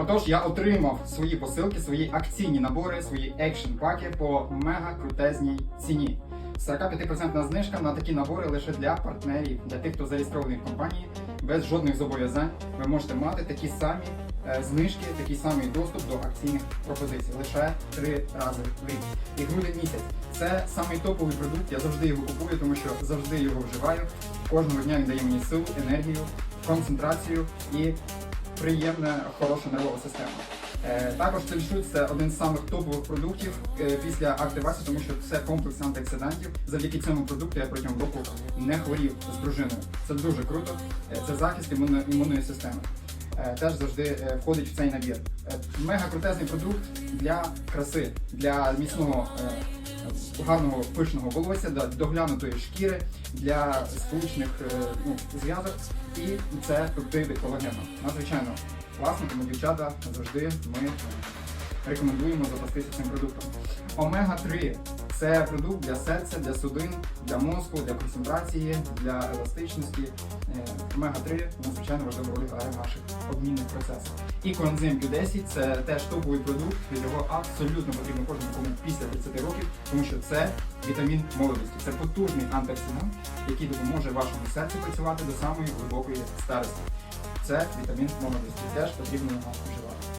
Отож, я отримав свої посилки, свої акційні набори, свої екшн паки по мега крутезній ціні. 45% знижка на такі набори лише для партнерів, для тих, хто зареєстрований в компанії, без жодних зобов'язань. Ви можете мати такі самі е, знижки, такий самий доступ до акційних пропозицій лише три рази в рік. І грудень місяць це самий топовий продукт. Я завжди його купую, тому що завжди його вживаю. Кожного дня він дає мені силу, енергію, концентрацію і приємна, хороша нервова система. Е, Також Тельшут це один з самих топових продуктів е, після активації, тому що це комплекс антиоксидантів. Завдяки цьому продукту я протягом року не хворів з дружиною. Це дуже круто. Е, Це захист імунно- імунної системи. Теж завжди входить в цей набір. Мега крутезний продукт для краси, для міцного гарного пишного волосся, доглянутої шкіри, для сполучних е, ну, зв'язок. І це пептиди колагену. Надзвичайно класно, тому дівчата завжди ми рекомендуємо запастися цим продуктом. Омега 3 це продукт для серця, для судин, для мозку, для концентрації, для еластичності. Омега 3 надзвичайно важливу роль грає в наших обмінних процесах. І коензим Q10 це теж топовий продукт, від його абсолютно потрібно кожному після 30 років, тому що це вітамін молодості. Це потужний антиоксидант, який допоможе вашому серцю працювати до самої глибокої старості. Це вітамін молодості. Теж потрібно його вживати.